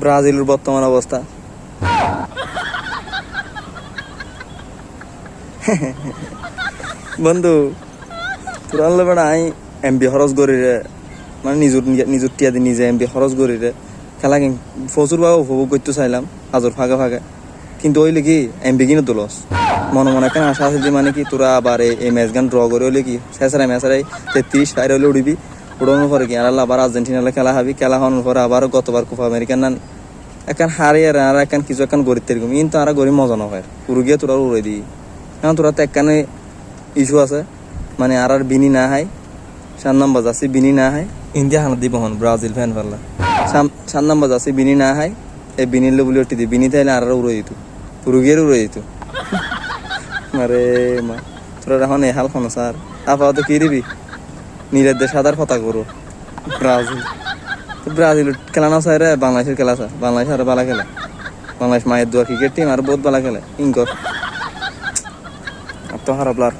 ব্রাজিলের বর্তমান অবস্থা। বন্ধু, তোরা বেড়া, আই এম বি খরচ করি রে মানে নিজুর নিজুর টিয়া দি নিজে এম বি খরচ করি রে খেলা কিন প্রচুর ভাবে উপভোগ করতে চাইলাম আজর ফাঁকে ফাঁকে কিন্তু ওইলে কি এম বি কিনে তোলস মনে মনে কেন আশা আছে যে মানে কি তোরা আবার এই- ম্যাচ গান ড্র করে হইলে কি শেষরা ম্যাচেরাই তেত্রিশ ফাইর হলে উড়িবি? উড়ানোর পরে কি? আর আবার আর্জেন্টিনালে খেলা হাবি? খেলা হওয়ার পরে আবার গতবার কোপা আমেরিকান নান। একান হারিয়ে আর একান কিছু এখন গরিব তেরকম কিন্তু আর গরিব মজা নয় উড়ু গিয়ে তোরা উড়ে দিই কারণ তোরা তো একখানে ইস্যু আছে। মানে আর আর বিনি না হাই সাত নাম্বার আছে বিনি না হাই ইন্ডিয়া হানা দিব হন ব্রাজিল ফ্যান পারলা সাত নাম্বার আছে বিনি না হাই এই বিনিলে বলি ওটি দি। বিনি তাইলে আর আর উড়ে দিত। উড়ুগিয়ে উড়ে দিত। আরে মা তোরা এখন এই হাল খানো স্যার। আপাতত কি দিবি? নীলের দেশ সাদার ফতা করো ব্রাজিল। ব্রাজিল খেলা না চাই রে বাংলাদেশের খেলা চা বাংলাদেশ আর বালা খেলে। বাংলাদেশ মায়ের দোয়া ক্রিকেট টিম আর বহুত বালা খেলে। আর তো হারাবলার।